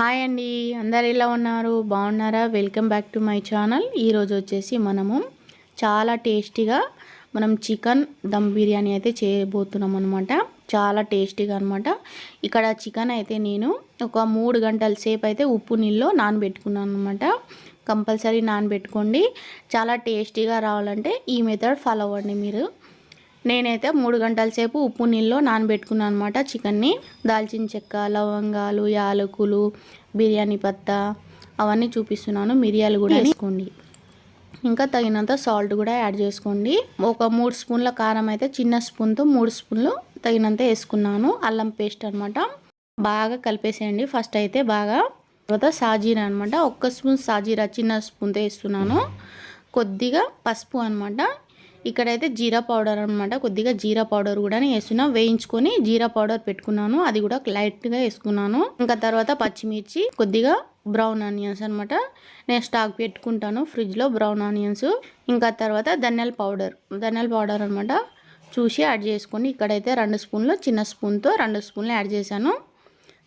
Hi అండి. అందరు ఎలా ఉన్నారు? బాగున్నారా? Welcome back to my channel. ఈరోజు వచ్చేసి మనము చాలా టేస్టీగా మనం చికెన్ దమ్ బిర్యానీ అయితే చేయబోతున్నాం అనమాట చాలా టేస్టీగా అనమాట ఇక్కడ చికెన్ అయితే నేను ఒక మూడు గంటల సేపు అయితే ఉప్పు నీళ్ళలో నానబెట్టుకున్నాను అనమాట కంపల్సరీ నానబెట్టుకోండి. చాలా టేస్టీగా రావాలంటే ఈ మెథడ్ ఫాలో అవ్వండి మీరు. నేనైతే మూడు గంటల సేపు ఉప్పు నీళ్ళలో నానబెట్టుకున్నాను అనమాట చికెన్ని. దాల్చిన చెక్క లవంగాలు యాలకులు బిర్యానీ పత్తా అవన్నీ చూపిస్తున్నాను. మిరియాలు కూడా వేసుకోండి. ఇంకా తగినంత సాల్ట్ కూడా యాడ్ చేసుకోండి. ఒక మూడు స్పూన్ల కారం అయితే చిన్న స్పూన్తో మూడు స్పూన్లు తగినంత వేసుకున్నాను. అల్లం పేస్ట్ అనమాట బాగా కలిపేసేయండి. ఫస్ట్ అయితే బాగా తర్వాత సాజీరా అనమాట ఒక్క స్పూన్ సాజీరా చిన్న స్పూన్తో వేస్తున్నాను. కొద్దిగా పసుపు అనమాట ఇక్కడైతే జీరా పౌడర్ అనమాట కొద్దిగా జీరా పౌడర్ కూడా వేసిన వేయించుకొని జీరా పౌడర్ పెట్టుకున్నాను. అది కూడా లైట్గా వేసుకున్నాను. ఇంకా తర్వాత పచ్చిమిర్చి కొద్దిగా బ్రౌన్ ఆనియన్స్ అనమాట నేను స్టాక్ పెట్టుకుంటాను ఫ్రిడ్జ్లో బ్రౌన్ ఆనియన్స్. ఇంకా తర్వాత ధనియాల పౌడర్. ధనియాల పౌడర్ అనమాట చూసి యాడ్ చేసుకొని ఇక్కడైతే రెండు స్పూన్లు చిన్న స్పూన్తో రెండు స్పూన్లు యాడ్ చేశాను.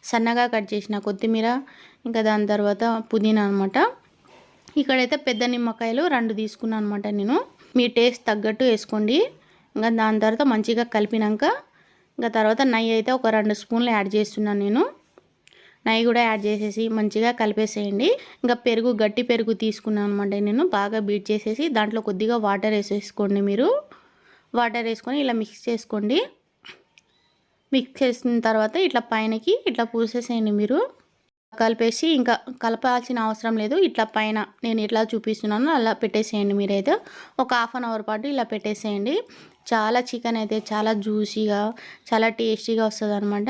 సన్నగా కట్ చేసిన కొత్తిమీర ఇంకా దాని తర్వాత పుదీనా అనమాట ఇక్కడైతే పెద్ద నిమ్మకాయలు రెండు తీసుకున్నాను అనమాట నేను. మీ టేస్ట్ తగ్గట్టు వేసుకోండి. ఇంకా దాని తర్వాత మంచిగా కలిపినాక ఇంకా తర్వాత నెయ్యి అయితే ఒక రెండు స్పూన్లు యాడ్ చేస్తున్నాను నేను. నెయ్యి కూడా యాడ్ చేసేసి మంచిగా కలిపేసేయండి. ఇంకా పెరుగు గట్టి పెరుగు తీసుకున్నాను అనమాట నేను. బాగా బీట్ చేసేసి దాంట్లో కొద్దిగా వాటర్ వేసేసుకోండి మీరు. వాటర్ వేసుకొని ఇలా మిక్స్ చేసుకోండి. మిక్స్ చేసిన తర్వాత ఇట్లా పైనకి ఇట్లా పూసేసేయండి మీరు. కలిపేసి ఇంకా కలపాల్సిన అవసరం లేదు. ఇట్లా పైన నేను ఇట్లా చూపిస్తున్నానో అలా పెట్టేసేయండి మీరైతే. ఒక హాఫ్ అన్ అవర్ పాటు ఇలా పెట్టేసేయండి. చాలా చికెన్ అయితే చాలా జ్యూసీగా చాలా టేస్టీగా వస్తుంది అనమాట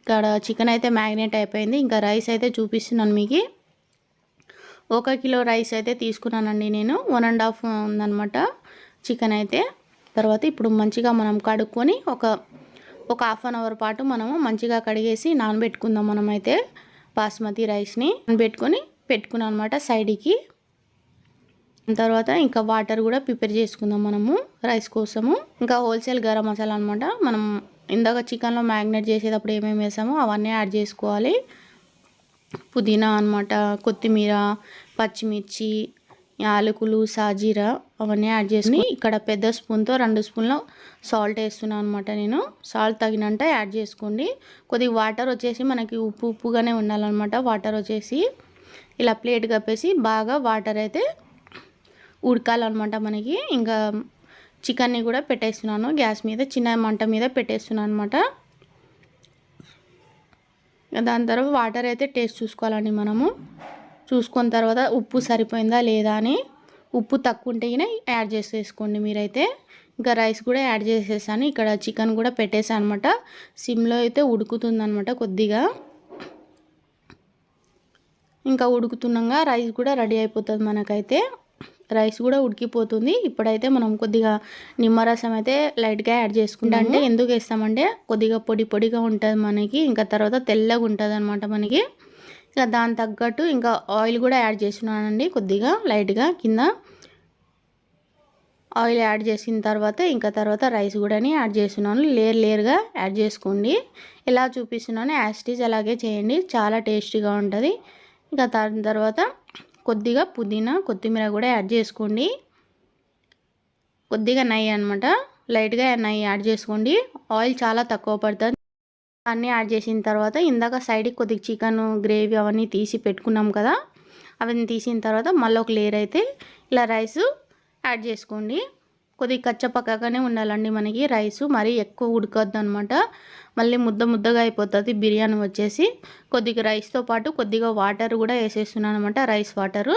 ఇక్కడ చికెన్ అయితే మ్యాగ్నేట్ అయిపోయింది. ఇంకా రైస్ అయితే చూపిస్తున్నాను మీకు. ఒక కిలో రైస్ అయితే తీసుకున్నానండి నేను. వన్ అండ్ హాఫ్ ఉందనమాట చికెన్ అయితే. తర్వాత ఇప్పుడు మంచిగా మనం కడుక్కొని ఒక ఒక హాఫ్ అన్ అవర్ పాటు మనము మంచిగా కడిగేసి నానబెట్టుకుందాం మనమైతే బాస్మతి రైస్ని. నానబెట్టుకొని పెట్టుకున్నాం అనమాట సైడ్కి. తర్వాత ఇంకా వాటర్ కూడా ప్రిపేర్ చేసుకుందాం మనము రైస్ కోసము. ఇంకా హోల్సేల్ గరం మసాలా అనమాట మనం ఇందాక చికెన్లో మ్యాగ్నేట్ చేసేటప్పుడు ఏమేమి వేసామో అవన్నీ యాడ్ చేసుకోవాలి. పుదీనా అనమాట కొత్తిమీర పచ్చిమిర్చి యాలకులు సాజీరా అవన్నీ యాడ్ చేసుకుని ఇక్కడ పెద్ద స్పూన్తో రెండు స్పూన్ల సాల్ట్ వేస్తున్నాను అనమాట నేను. సాల్ట్ తగినంత యాడ్ చేసుకోండి. కొద్దిగా వాటర్ వచ్చేసి మనకి ఉప్పు ఉప్పుగానే ఉండాలన్నమాట వాటర్ వచ్చేసి. ఇలా ప్లేట్ కప్పేసి బాగా వాటర్ అయితే ఉడకాలన్నమాట మనకి. ఇంకా చికెన్ని కూడా పెట్టేస్తున్నాను. గ్యాస్ మీద చిన్న మంట మీద పెట్టేస్తున్నాను అనమాట దాని తర్వాత వాటర్ అయితే టేస్ట్ చూసుకోవాలండి మనము. చూసుకున్న తర్వాత ఉప్పు సరిపోయిందా లేదా అని ఉప్పు తక్కువ ఉంటేనే యాడ్ చేసేసుకోండి మీరైతే. ఇంకా రైస్ కూడా యాడ్ చేసేసాను. ఇక్కడ చికెన్ కూడా పెట్టేసాను అనమాట సిమ్లో అయితే ఉడుకుతుందనమాట కొద్దిగా. ఇంకా ఉడుకుతున్నాగా రైస్ కూడా రెడీ అయిపోతుంది మనకైతే. రైస్ కూడా ఉడికిపోతుంది. ఇప్పుడైతే మనం కొద్దిగా నిమ్మరసం అయితే లైట్గా యాడ్ చేసుకుంటాం అంటే ఎందుకు వేస్తామంటే కొద్దిగా పొడి పొడిగా ఉంటుంది మనకి. ఇంకా తర్వాత తెల్లగా ఉంటుంది అనమాట మనకి. ఇంకా దాని తగ్గట్టు ఇంకా ఆయిల్ కూడా యాడ్ చేస్తున్నానండి కొద్దిగా లైట్గా కింద. ఆయిల్ యాడ్ చేసిన తర్వాత ఇంకా తర్వాత రైస్ కూడా యాడ్ చేస్తున్నాను. లేర్ లేర్గా యాడ్ చేసుకోండి. ఎలా చూపిస్తున్నాను యాస్టీజ్ అలాగే చేయండి. చాలా టేస్టీగా ఉంటుంది. ఇంకా దాని తర్వాత కొద్దిగా పుదీనా కొత్తిమీర కూడా యాడ్ చేసుకోండి. కొద్దిగా నెయ్యి అనమాట లైట్గా నెయ్యి యాడ్ చేసుకోండి. ఆయిల్ చాలా తక్కువ పడుతుంది. అన్నీ యాడ్ చేసిన తర్వాత ఇందాక సైడ్కి కొద్దిగా చికెన్ గ్రేవీ అవన్నీ తీసి పెట్టుకున్నాం కదా అవన్నీ తీసిన తర్వాత మళ్ళీ ఒక లేయర్ అయితే ఇలా రైస్ యాడ్ చేసుకోండి. కొద్దిగా కచ్చపక్కగానే ఉండాలండి మనకి రైస్ మరీ ఎక్కువ ఉడకద్దు అనమాట మళ్ళీ ముద్ద ముద్దగా అయిపోతుంది బిర్యానీ వచ్చేసి. కొద్దిగా రైస్తో పాటు కొద్దిగా వాటర్ కూడా వేసేస్తున్నాను అనమాట రైస్ వాటరు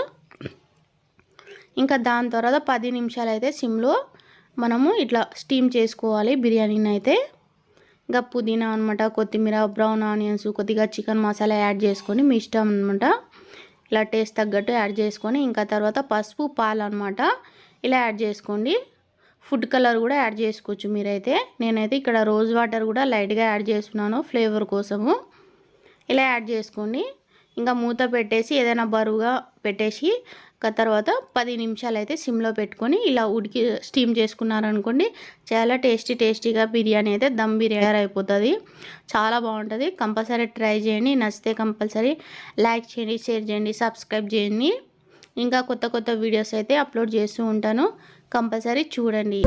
ఇంకా దాని తర్వాత పది నిమిషాలు అయితే సిమ్లో మనము ఇట్లా స్టీమ్ చేసుకోవాలి బిర్యానీని అయితే. ఇంకా పుదీనా అనమాట కొత్తిమీర బ్రౌన్ ఆనియన్స్ కొద్దిగా చికెన్ మసాలా యాడ్ చేసుకొని మీ ఇష్టం అనమాట ఇలా టేస్ట్ తగ్గట్టు యాడ్ చేసుకొని ఇంకా తర్వాత పసుపు పాలు అనమాట ఇలా యాడ్ చేసుకోండి. ఫుడ్ కలర్ కూడా యాడ్ చేసుకోవచ్చు మీరైతే. నేనైతే ఇక్కడ రోజ్ వాటర్ కూడా లైట్గా యాడ్ చేస్తున్నాను ఫ్లేవర్ కోసము. ఇలా యాడ్ చేసుకోండి. ఇంకా మూత పెట్టేసి ఏదైనా బరువుగా పెట్టేసి తర్వాత పది నిమిషాలు అయితే సిమ్లో పెట్టుకొని ఇలా ఉడికి స్టీమ్ చేసుకున్నారనుకోండి చాలా టేస్టీ టేస్టీగా బిర్యానీ అయితే దమ్ బిర్యానీ అయిపోతుంది. చాలా బాగుంటుంది. కంపల్సరీ ట్రై చేయండి. నచ్చితే కంపల్సరీ లైక్ చేయండి షేర్ చేయండి సబ్స్క్రైబ్ చేయండి. ఇంకా కొత్త కొత్త వీడియోస్ అయితే అప్లోడ్ చేస్తూ ఉంటాను. కంపల్సరీ చూడండి.